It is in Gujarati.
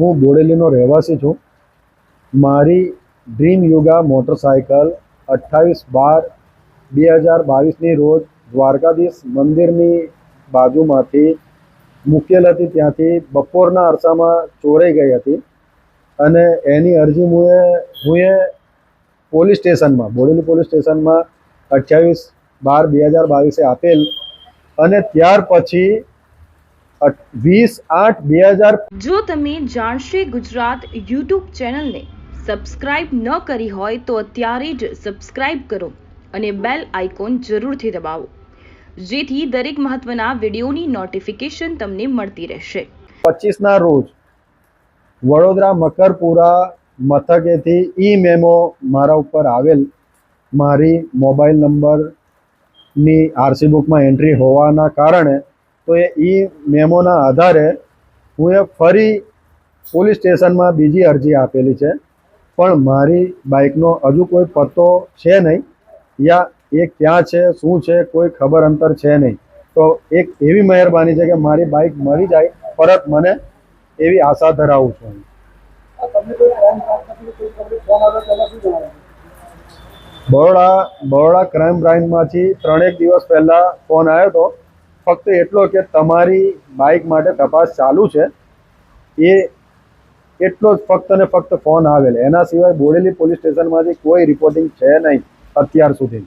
હું બોડેલીનો રહેવાસી છું. મારી ડ્રીમ યુગા મોટરસાયકલ અઠ્ઠાવીસ બાર બે હજાર બાવીસની રોજ દ્વારકાધીશ મંદિરની બાજુમાંથી મૂકેલ હતી. ત્યાંથી બપોરના અરસામાં ચોરાઈ ગઈ હતી અને એની અરજી હું હું એ પોલીસ સ્ટેશનમાં, બોડેલી પોલીસ સ્ટેશનમાં અઠ્યાવીસ બાર બે હજાર બાવીસે આપેલ અને ત્યાર પછી વીસ આઠ બે હજાર જો તમે જાણશે ગુજરાત યુટ્યુબ ચેનલને સબસ્ક્રાઇબ ન કરી હોય તો અત્યારે જ સબસ્ક્રાઇબ કરો અને બેલ આઇકોન જરૂરથી દબાવો. જેથી દરેક મહત્વના વિડીયોની નોટિફિકેશન તમને મળતી રહેશે. પચીસના રોજ વડોદરા મકરપુરા મથકેથી ઈ મેમો મારા ઉપર આવેલ મારી મોબાઈલ નંબરની આરસી બુકમાં એન્ટ્રી હોવાના કારણે તો એ મેમોના આધારે હું એ ફરી પોલીસ સ્ટેશનમાં બીજી અરજી આપેલી છે. પણ મારી બાઇકનો હજુ કોઈ પત્તો છે નહીં. યા એ ક્યાં છે શું છે કોઈ ખબર અંતર છે નહીં. તો એક એવી મહેરબાની છે કે મારી બાઇક મળી જાય પરત મને એવી આશા ધરાવું છું. બરોડા બરોડા ક્રાઇમ બ્રાન્ચમાંથી ત્રણેક દિવસ પહેલાં ફોન આવ્યો હતો ફક્ત એટલો કે તમારી બાઇક માટે તપાસ ચાલુ છે, એ એટલો જ ફક્ત ને ફક્ત ફોન આવેલ. એના સિવાય બોડેલી પોલીસ સ્ટેશનમાંથી કોઈ રિપોર્ટિંગ છે નહીં અત્યાર સુધી.